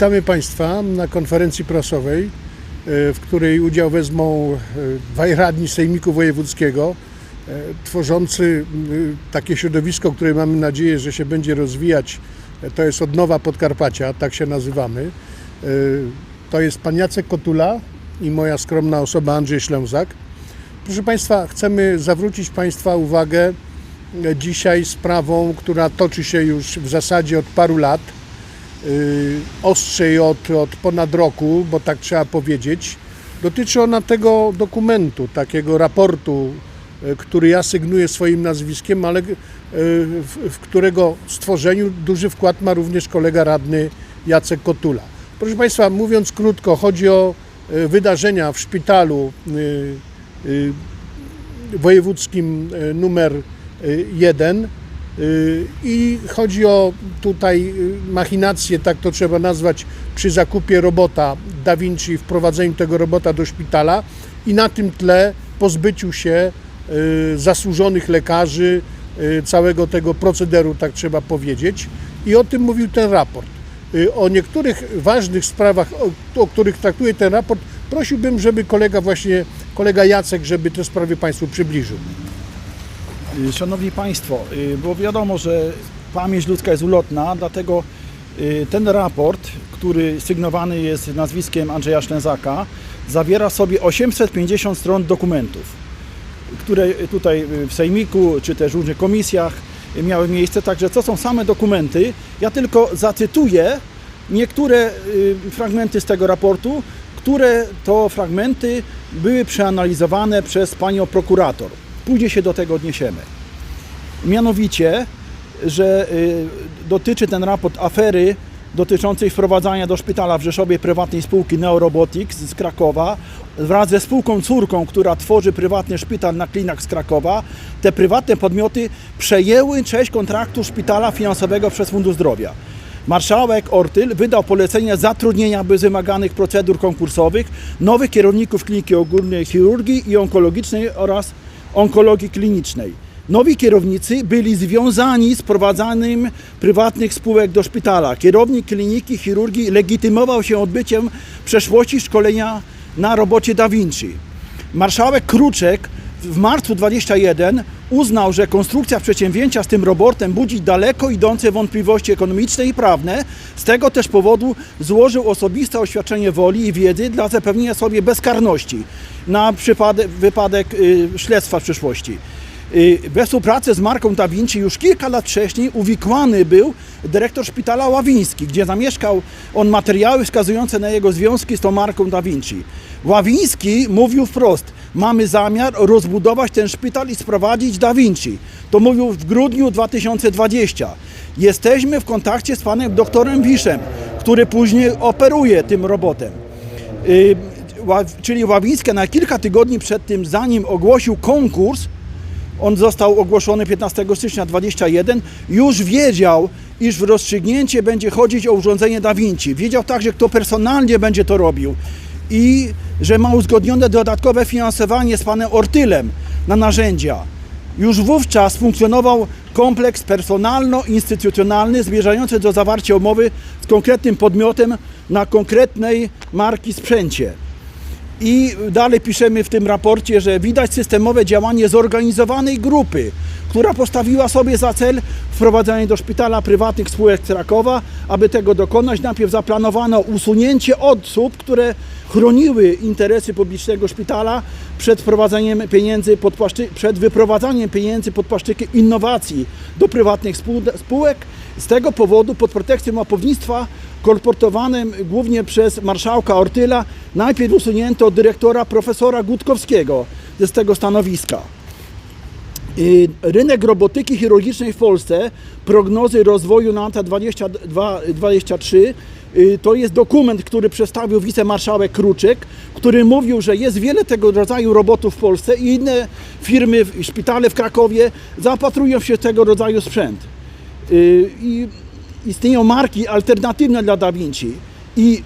Witamy Państwa na konferencji prasowej, e, w której udział wezmą e, dwaj radni Sejmiku Wojewódzkiego, e, tworzący takie środowisko, które mamy nadzieję, że się będzie rozwijać. To jest Odnowa Podkarpacia, tak się nazywamy. To jest pan Jacek Kotula i moja skromna osoba Andrzej Ślęzak. Proszę Państwa, chcemy zawrócić Państwa uwagę dzisiaj sprawą, która toczy się już w zasadzie od paru lat ostrzej od, od ponad roku, bo tak trzeba powiedzieć. Dotyczy ona tego dokumentu, takiego raportu, y, który ja sygnuję swoim nazwiskiem, ale y, w, w którego stworzeniu duży wkład ma również kolega radny Jacek Kotula. Proszę Państwa, mówiąc krótko, chodzi o y, wydarzenia w szpitalu y, y, wojewódzkim y, numer 1 i chodzi o tutaj y, machinację, tak to trzeba nazwać, przy zakupie robota Da Vinci, wprowadzeniu tego robota do szpitala i na tym tle pozbyciu się y, zasłużonych lekarzy, y, całego tego procederu, tak trzeba powiedzieć. I o tym mówił ten raport. Y, O niektórych ważnych sprawach, o, o których traktuje ten raport, prosiłbym, żeby kolega właśnie, kolega Jacek, żeby te sprawy Państwu przybliżył. Y, Szanowni Państwo, y, bo wiadomo, że pamięć ludzka jest ulotna, dlatego y, ten raport, który sygnowany jest nazwiskiem Andrzeja Szlęzaka, zawiera sobie 850 stron dokumentów, które tutaj w Sejmiku czy też w różnych komisjach miały miejsce. Także to są same dokumenty. Ja tylko zacytuję niektóre fragmenty z tego raportu, które to fragmenty były przeanalizowane przez panią prokurator. Później się do tego odniesiemy. Mianowicie, że y, dotyczy ten raport afery dotyczącej wprowadzania do szpitala w Rzeszowie prywatnej spółki Neorobotics z Krakowa wraz ze spółką córką, która tworzy prywatny szpital na klinach z Krakowa. Te prywatne podmioty przejęły część kontraktu szpitala finansowego przez Fundusz Zdrowia. Marszałek Ortyl wydał polecenie zatrudnienia bez wymaganych procedur konkursowych nowych kierowników kliniki ogólnej chirurgii i onkologicznej oraz onkologii klinicznej. Nowi kierownicy byli związani z prowadzeniem prywatnych spółek do szpitala. Kierownik kliniki chirurgii legitymował się odbyciem przeszłości szkolenia na robocie Da Vinci. Marszałek Kruczek w marcu 21 uznał, że konstrukcja przedsięwzięcia z tym robotem budzi daleko idące wątpliwości ekonomiczne i prawne. Z tego też powodu złożył osobiste oświadczenie woli i wiedzy dla zapewnienia sobie bezkarności na przypadek, wypadek y, śledztwa w przyszłości. Y, We współpracy z Marką Da Vinci już kilka lat wcześniej uwikłany był dyrektor szpitala Ławiński, gdzie zamieszkał on materiały wskazujące na jego związki z tą Marką Da Vinci. Ławiński mówił wprost, mamy zamiar rozbudować ten szpital i sprowadzić Da Vinci. To mówił w grudniu 2020. Jesteśmy w kontakcie z panem doktorem Wiszem, który później operuje tym robotem. Czyli Ławińska na kilka tygodni przed tym, zanim ogłosił konkurs, on został ogłoszony 15 stycznia 21, już wiedział, iż w rozstrzygnięcie będzie chodzić o urządzenie Da Vinci. Wiedział także, kto personalnie będzie to robił i że ma uzgodnione dodatkowe finansowanie z panem Ortylem na narzędzia. Już wówczas funkcjonował kompleks personalno-instytucjonalny zmierzający do zawarcia umowy z konkretnym podmiotem na konkretnej marki sprzęcie. I dalej piszemy w tym raporcie, że widać systemowe działanie zorganizowanej grupy, która postawiła sobie za cel wprowadzenie do szpitala prywatnych spółek Krakowa. Aby tego dokonać, najpierw zaplanowano usunięcie osób, które chroniły interesy publicznego szpitala przed wprowadzeniem pieniędzy pod płaszczy, przed wyprowadzaniem pieniędzy pod płaszczykiem innowacji do prywatnych spół, spółek. Z tego powodu pod pretekstem łapownictwa kolportowanym głównie przez marszałka Ortyla najpierw usunięto dyrektora profesora Gutkowskiego z tego stanowiska. Y, Rynek robotyki chirurgicznej w Polsce, prognozy rozwoju na lata 2023, y, to jest dokument, który przedstawił wicemarszałek Kruczek, który mówił, że jest wiele tego rodzaju robotów w Polsce i inne firmy, szpitale w Krakowie zaopatrują się w tego rodzaju sprzęt. Y, I istnieją marki alternatywne dla Da Vinci i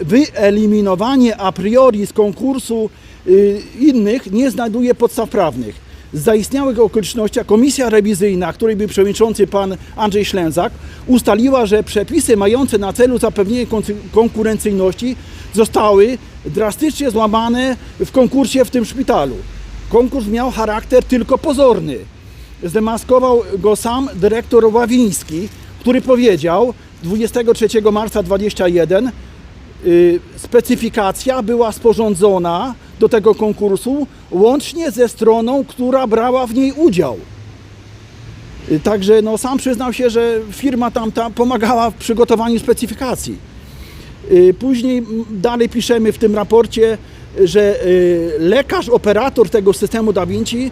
wyeliminowanie a priori z konkursu y, innych nie znajduje podstaw prawnych. z zaistniałych okolicznościach komisja rewizyjna, której był przewodniczący pan Andrzej Ślęzak, ustaliła, że przepisy mające na celu zapewnienie konkurencyjności zostały drastycznie złamane w konkursie w tym szpitalu. Konkurs miał charakter tylko pozorny. Zdemaskował go sam dyrektor Ławiński, który powiedział 23 marca 21 y, specyfikacja była sporządzona do tego konkursu łącznie ze stroną, która brała w niej udział. Y, Także no, sam przyznał się, że firma tamta pomagała w przygotowaniu specyfikacji. Y, Później dalej piszemy w tym raporcie, że lekarz, operator tego systemu Da Vinci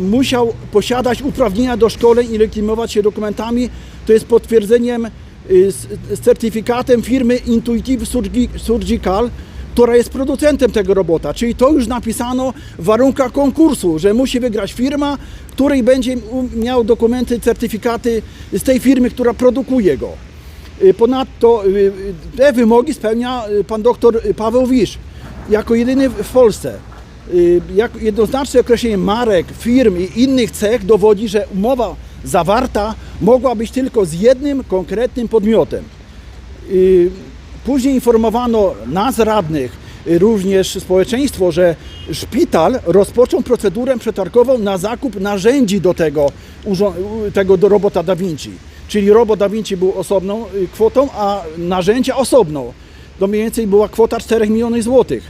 musiał posiadać uprawnienia do szkoleń i legitymować się dokumentami, to jest potwierdzeniem z, z certyfikatem firmy Intuitive Surgi- Surgical, która jest producentem tego robota. Czyli to już napisano w warunkach konkursu, że musi wygrać firma, której będzie miał dokumenty, certyfikaty z tej firmy, która produkuje go. Y, Ponadto y, y, te wymogi spełnia y, pan doktor Paweł Wisz jako jedyny w Polsce. Y, Jak jednoznaczne określenie marek, firm i innych cech dowodzi, że umowa zawarta mogła być tylko z jednym konkretnym podmiotem. Później informowano nas radnych, y, również społeczeństwo, że szpital rozpoczął procedurę przetargową na zakup narzędzi do tego, tego do robota Da Vinci. Czyli robot Da Vinci był osobną y, kwotą, a narzędzia osobną. To mniej więcej była kwota 4 milionów złotych.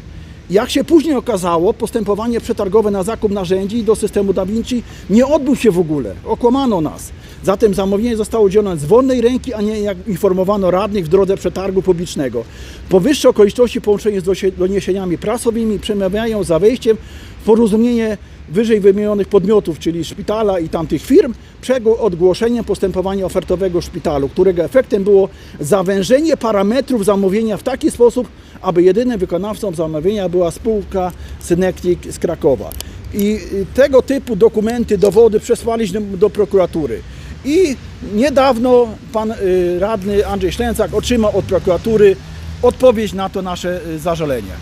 Jak się później okazało, postępowanie przetargowe na zakup narzędzi do systemu Da Vinci nie odbył się w ogóle. Okłamano nas. Zatem zamówienie zostało udzielone z wolnej ręki, a nie jak informowano radnych w drodze przetargu publicznego. Powyższe okoliczności połączenie z doniesieniami prasowymi przemawiają za wejściem w porozumienie wyżej wymienionych podmiotów, czyli szpitala i tamtych firm, przed ogłoszeniem postępowania ofertowego szpitalu, którego efektem było zawężenie parametrów zamówienia w taki sposób, aby jedynym wykonawcą zamówienia była spółka Synektik z Krakowa. I tego typu dokumenty, dowody przesłaliśmy do prokuratury. I niedawno pan y, radny Andrzej Ślęcak otrzymał od prokuratury odpowiedź na to nasze y, zażalenie.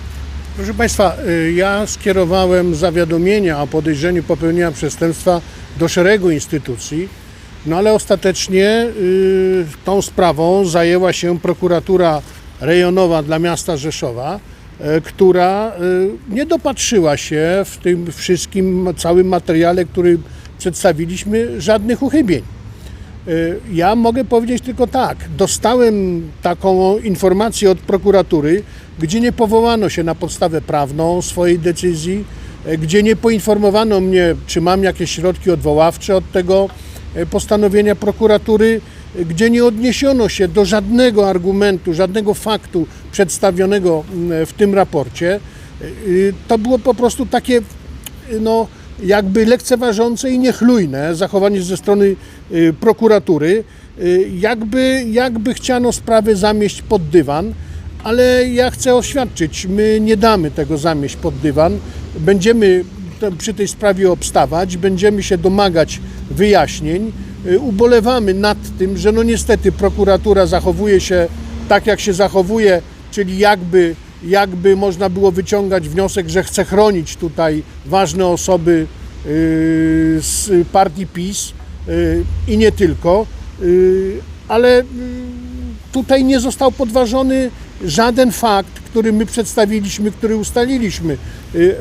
Proszę Państwa, y, ja skierowałem zawiadomienia o podejrzeniu popełnienia przestępstwa do szeregu instytucji, no ale ostatecznie tą sprawą zajęła się prokuratura rejonowa dla miasta Rzeszowa, która nie dopatrzyła się w tym wszystkim całym materiale, który przedstawiliśmy, żadnych uchybień. Y, Ja mogę powiedzieć tylko tak. Dostałem taką informację od prokuratury, gdzie nie powołano się na podstawę prawną swojej decyzji, y, gdzie nie poinformowano mnie, czy mam jakieś środki odwoławcze od tego y, postanowienia prokuratury, gdzie nie odniesiono się do żadnego argumentu, żadnego faktu przedstawionego mm, w tym raporcie. To było po prostu takie no, jakby lekceważące i niechlujne zachowanie ze strony y, prokuratury, y, jakby, jakby chciano sprawę zamieść pod dywan, ale ja chcę oświadczyć, my nie damy tego zamieść pod dywan, będziemy przy tej sprawie obstawać, będziemy się domagać wyjaśnień, Y, ubolewamy nad tym, że no niestety prokuratura zachowuje się tak, jak się zachowuje, czyli jakby jakby można było wyciągać wniosek, że chce chronić tutaj ważne osoby y, z partii PiS y, i nie tylko, y, ale tutaj nie został podważony żaden fakt, który my przedstawiliśmy, który ustaliliśmy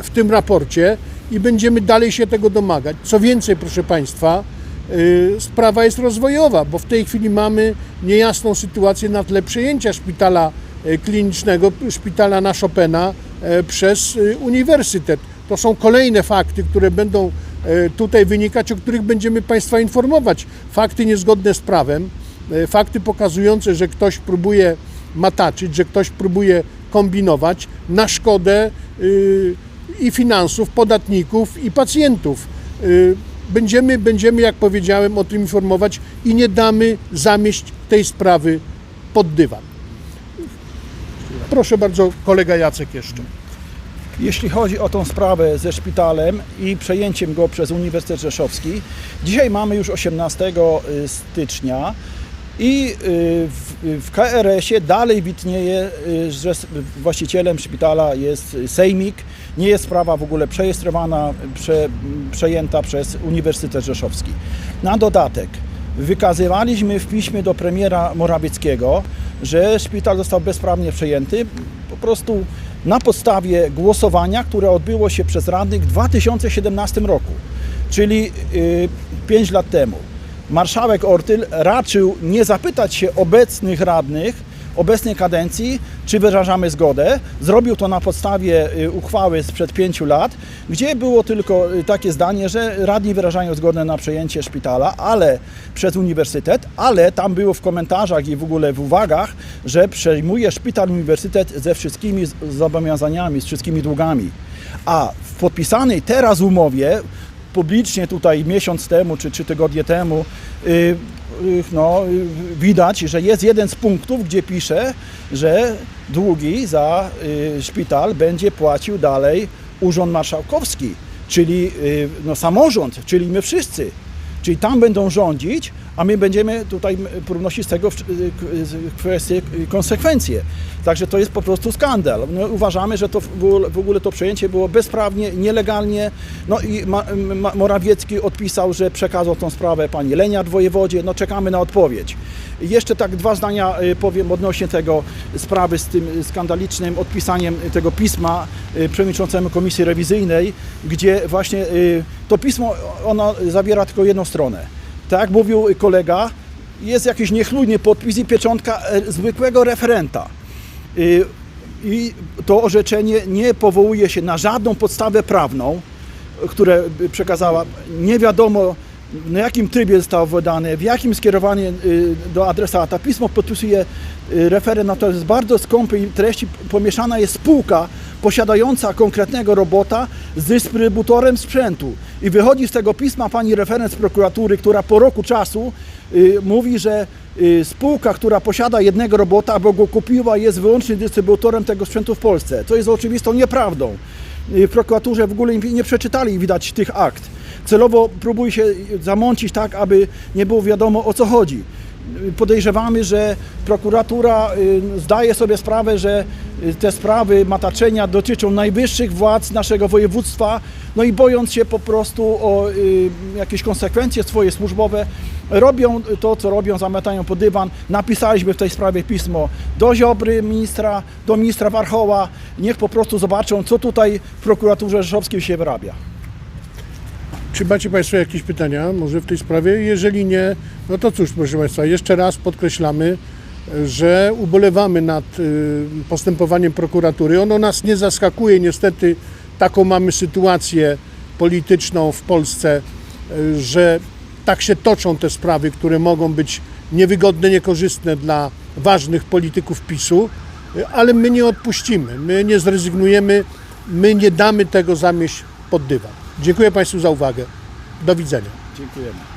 w tym raporcie i będziemy dalej się tego domagać. Co więcej, proszę Państwa, sprawa jest rozwojowa, bo w tej chwili mamy niejasną sytuację na tle przejęcia szpitala klinicznego, szpitala na Chopina e, przez y, uniwersytet. To są kolejne fakty, które będą e, tutaj wynikać, o których będziemy Państwa informować. Fakty niezgodne z prawem, e, fakty pokazujące, że ktoś próbuje mataczyć, że ktoś próbuje kombinować na szkodę i finansów podatników i pacjentów. Będziemy, będziemy, jak powiedziałem, o tym informować i nie damy zamieść tej sprawy pod dywan. Proszę bardzo, kolega Jacek jeszcze. Jeśli chodzi o tą sprawę ze szpitalem i przejęciem go przez Uniwersytet Rzeszowski, dzisiaj mamy już 18 stycznia I y, w, w KRS-ie dalej widnieje, y, że właścicielem szpitala jest Sejmik. Nie jest sprawa w ogóle przejestrowana, prze, przejęta przez Uniwersytet Rzeszowski. Na dodatek wykazywaliśmy w piśmie do premiera Morawieckiego, że szpital został bezprawnie przejęty po prostu na podstawie głosowania, które odbyło się przez radnych w 2017 roku, czyli 5 lat temu. Marszałek Ortyl raczył nie zapytać się obecnych radnych, obecnej kadencji, czy wyrażamy zgodę. Zrobił to na podstawie y, uchwały sprzed pięciu lat, gdzie było tylko y, takie zdanie, że radni wyrażają zgodę na przejęcie szpitala, ale przez uniwersytet, ale tam było w komentarzach i w ogóle w uwagach, że przejmuje szpital uniwersytet ze wszystkimi zobowiązaniami, z wszystkimi długami. A w podpisanej teraz umowie publicznie tutaj miesiąc temu czy trzy tygodnie temu y, y, no, y, widać, że jest jeden z punktów, gdzie pisze, że długi za y, szpital będzie płacił dalej Urząd Marszałkowski, czyli y, no, samorząd, czyli my wszyscy. Czyli tam będą rządzić, a my będziemy tutaj m, pronosić z tego kwestie, konsekwencje. Także to jest po prostu skandal. No, uważamy, że to w ogóle, to przejęcie było bezprawnie, nielegalnie. No i Morawiecki odpisał, że przekazał tą sprawę pani Leniart wojewodzie. No czekamy na odpowiedź. Jeszcze tak dwa zdania y, powiem odnośnie tego sprawy z tym skandalicznym odpisaniem tego pisma y, przewodniczącemu Komisji Rewizyjnej, gdzie właśnie y, to pismo ono zawiera tylko jedną stronę. Tak jak mówił kolega, jest jakiś niechlujny podpis i pieczątka e, zwykłego referenta. I to orzeczenie nie powołuje się na żadną podstawę prawną, które przekazała. Nie wiadomo na jakim trybie zostało wydane, w jakim skierowanie y, do adresata. Pismo podpisuje y, referent, natomiast bardzo skąpej treści. Pomieszana jest spółka posiadająca konkretnego robota z dystrybutorem sprzętu. I wychodzi z tego pisma pani referent z prokuratury, która po roku czasu y, mówi, że spółka, która posiada jednego robota, bo go kupiła, jest wyłącznie dystrybutorem tego sprzętu w Polsce. Co jest oczywistą nieprawdą. W prokuraturze w ogóle nie przeczytali widać tych akt. Celowo próbuje się zamącić tak, aby nie było wiadomo o co chodzi. Podejrzewamy, że prokuratura y, zdaje sobie sprawę, że y, te sprawy mataczenia dotyczą najwyższych władz naszego województwa, no i bojąc się po prostu o y, jakieś konsekwencje swoje służbowe, robią to, co robią, zamiatają pod dywan. Napisaliśmy w tej sprawie pismo do Ziobry ministra, do ministra Warchoła. Niech po prostu zobaczą, co tutaj w prokuraturze rzeszowskiej się wyrabia. Czy macie Państwo jakieś pytania może w tej sprawie? Jeżeli nie, no to cóż, proszę Państwa, jeszcze raz podkreślamy, że ubolewamy nad y, postępowaniem prokuratury. Ono nas nie zaskakuje, niestety taką mamy sytuację polityczną w Polsce, y, że tak się toczą te sprawy, które mogą być niewygodne, niekorzystne dla ważnych polityków PiSu, y, ale my nie odpuścimy, my nie zrezygnujemy, my nie damy tego zamieść pod dywan. Dziękuję Państwu za uwagę. Do widzenia. Dziękujemy.